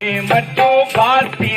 மட்டும் பார்த்தி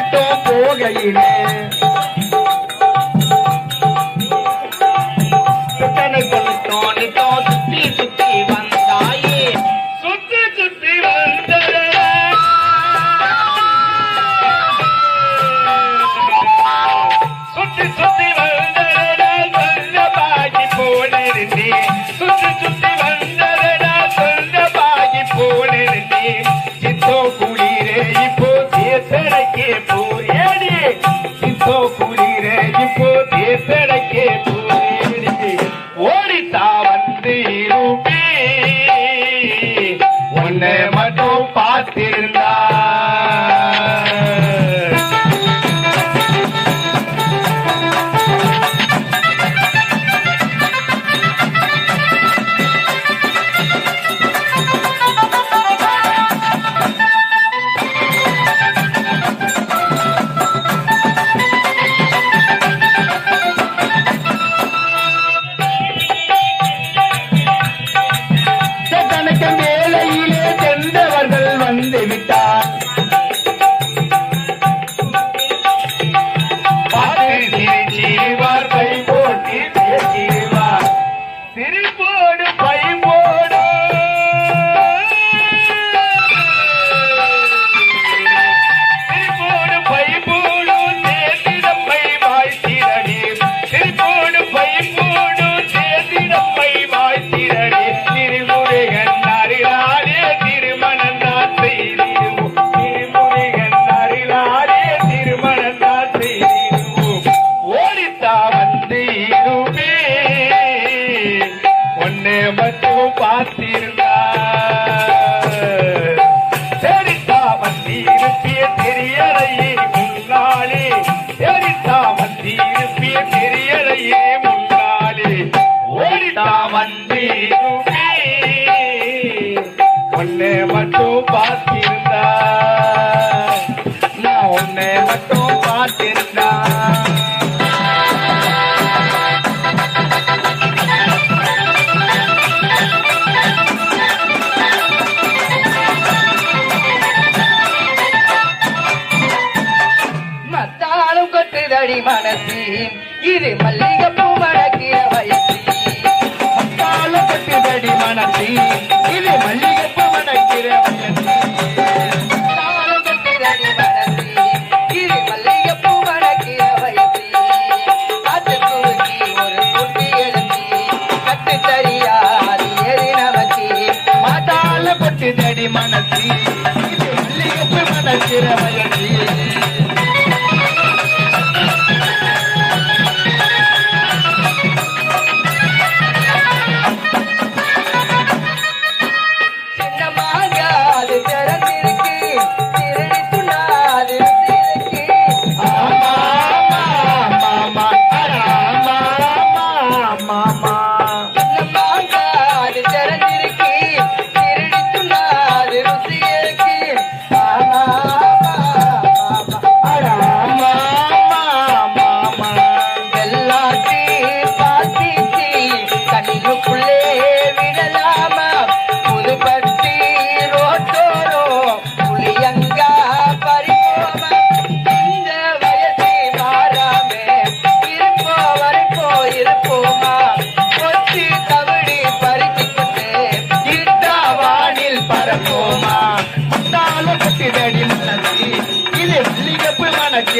காட்டும் போகையிலே. உன்னை மட்டும் பார்த்திருந்தா. நான் உன்னை மட்டும் பார்த்திருந்தா. மத்தாலும் கொட்டுதடி மனசி. இது மல்ல நந்திரமயம்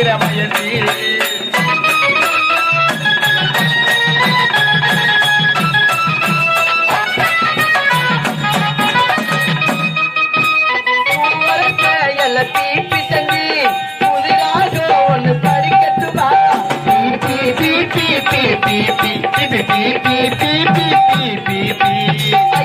வீரமயந்தி Beep, beep, beep, beep, beep, beep, beep, beep, beep, beep, beep.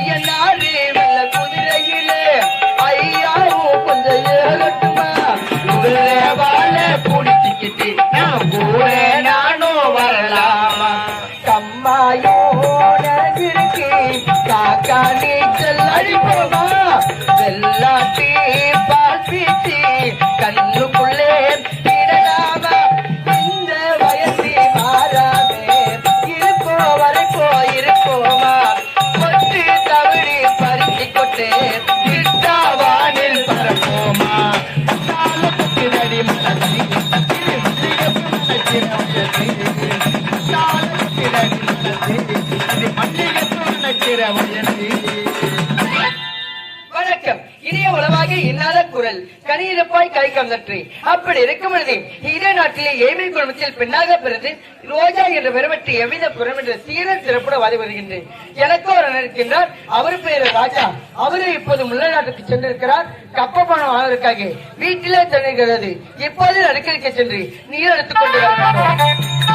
I love you. வணக்கம் உளவாக இன்னாத குரல். கனியிருப்பாய் கலைக்கம் நன்றி அப்படி இருக்கும் பொழுது இதே நாட்டிலே ஏமை குடும்பத்தில் பெண்ணாக பிறந்து ரோஜா என்ற பெருமற்றி எவ்வித புறம் என்ற சீர சிறப்புட வாதி வருகின்றேன். எனக்கு ஒரு அண்ணன் இருக்கின்றார். அவர் பெயர் ராஜா. அவரு இப்போது முல்லை நாட்டுக்கு சென்றிருக்கிறார். கப்ப பணம் வாங்குவதற்காக வீட்டிலே சென்றிருக்கிறது. இப்போது அடுக்கடிக்க சென்று நீர் எடுத்துக்கொண்டு